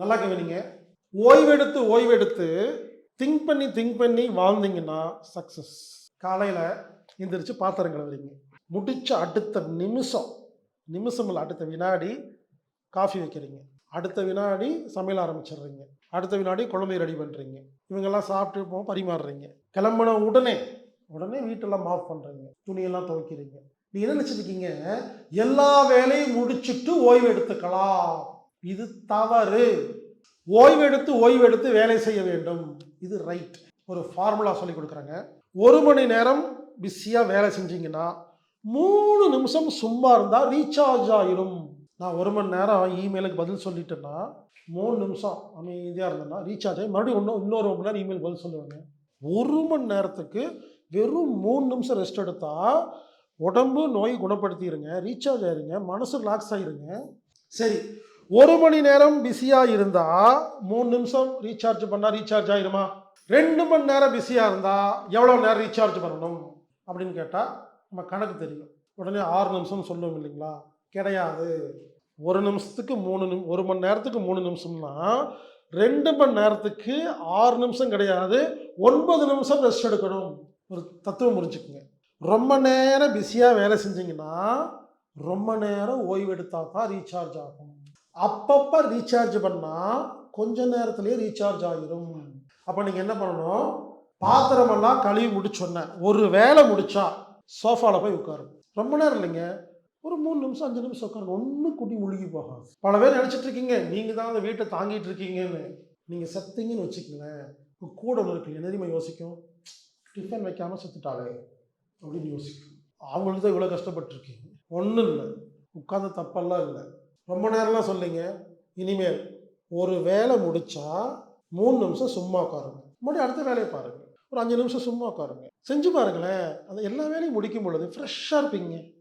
நல்லா கவனிங்க ஓய்வெடுத்து ஓய்வெடுத்து திங்க் பண்ணி திங்க் பண்ணி வாழ்ந்தீங்கன்னா சக்ஸஸ் காலையில் எந்திரிச்சு பாத்திரம் கழுவுறீங்க. முடிச்ச அடுத்த நிமிஷம் நிமிஷம் இல்லை அடுத்த வினாடி காஃபி வைக்கிறீங்க. அடுத்த வினாடி சமையல் ஆரம்பிச்சிடுறீங்க. அடுத்த வினாடி குழம்பு ரெடி பண்ணுறீங்க இவங்கெல்லாம் சாப்பிட்டு போக பரிமாறுறீங்க. கிளம்பின உடனே உடனே வீட்டெல்லாம் மாஃப் பண்ணுறீங்க துணியெல்லாம் துவைக்கிறீங்க. நீ என்ன நினச்சிருக்கீங்க எல்லா வேலையும் முடிச்சுட்டு ஓய்வு எடுத்துக்கலாம். இது தவறு. ஓய்வெடுத்து ஓய்வெடுத்து வேலை செய்ய வேண்டும். இது ரைட் ஒரு ஃபார்முலா சொல்லி கொடுக்குறாங்க. ஒரு மணி நேரம் பிஸியாக வேலை செஞ்சீங்கன்னா மூணு நிமிஷம் சும்மா இருந்தால் ரீசார்ஜ் ஆகிடும் நான் ஒரு மணி நேரம் இமெயிலுக்கு பதில் சொல்லிட்டேன்னா மூணு நிமிஷம் அமைதியாக இருந்தேன்னா ரீசார்ஜ் ஆகி மறுபடியும் இன்னும் இன்னொரு மணி நேரம் இமெயில் பதில் சொல்லுவாங்க. ஒரு மணி நேரத்துக்கு வெறும் மூணு நிமிஷம் ரெஸ்ட் எடுத்தால் உடம்பு நோய் குணப்படுத்திடுங்க ரீசார்ஜ் ஆயிருங்க மனசு ரிலாக்ஸ் ஆயிருங்க. சரி ஒரு மணி நேரம் பிஸியாக இருந்தால் மூணு நிமிஷம் ரீசார்ஜ் பண்ணால் ரீசார்ஜ் ஆயிருமா? ரெண்டு மணி நேரம் பிஸியாக இருந்தால் எவ்வளோ நேரம் ரீசார்ஜ் பண்ணணும்? அப்படின்னு கேட்டால் நம்ம கணக்கு தெரியும். உடனே ஆறு நிமிஷம் சொல்லுவோம் இல்லைங்களா? கிடையாது. ஒரு நிமிஷத்துக்கு மூணு நிமி ஒரு மணி நேரத்துக்கு மூணு நிமிஷம்னா ரெண்டு மணி நேரத்துக்கு ஆறு நிமிஷம் கிடையாது. ஒன்பது நிமிஷம் ரெஸ்ட் எடுக்கணும். ஒரு தத்துவம் புரிஞ்சுக்குங்க. ரொம்ப நேரம் பிஸியாக வேலை செஞ்சீங்கன்னா ரொம்ப நேரம் ஓய்வு எடுத்தால் தான் ரீசார்ஜ் ஆகும். அப்பப்போ ரீசார்ஜ் பண்ணால் கொஞ்ச நேரத்துலேயே ரீசார்ஜ் ஆகிரும் அப்போ நீங்கள் என்ன பண்ணணும்? பாத்திரமெல்லாம் கழுவி முடிச்சோன்னே ஒரு வேலை முடிச்சா சோஃபாவில் போய் உட்காரும் ரொம்ப நேரம் இல்லைங்க. ஒரு மூணு நிமிஷம் அஞ்சு நிமிஷம் உட்காரணும் ஒன்றும் குட்டி முழுகி போகாது. பல பேர் நினச்சிட்டு இருக்கீங்க நீங்கள் தான் அந்த வீட்டை தாங்கிட்டு இருக்கீங்கன்னு. நீங்கள் செத்தீங்கன்னு வச்சுக்கங்களேன். உங்க கூட ஒன்று இருக்கு என்ன யோசிக்கும்? டிஃபன் வைக்காமல் செத்துட்டாளே அப்படின்னு யோசிக்கும். அவங்களுக்கு தான் இவ்வளோ கஷ்டப்பட்டுருக்கீங்க. ஒன்றும் இல்லை. உட்காந்த தப்பெல்லாம் இல்லை. ரொம்ப நேரம்லாம் சொல்லிங்க. இனிமேல் ஒரு வேலை முடித்தா மூணு நிமிஷம் சும்மா உட்காருங்க. மறுபடியும் அடுத்த வேலையை பாருங்கள் ஒரு அஞ்சு நிமிஷம் சும்மா உட்காருங்க. செஞ்சு பாருங்களேன். அந்த எல்லா வேலையும் முடிக்கும் பொழுது ஃப்ரெஷ்ஷாக இருப்பீங்க.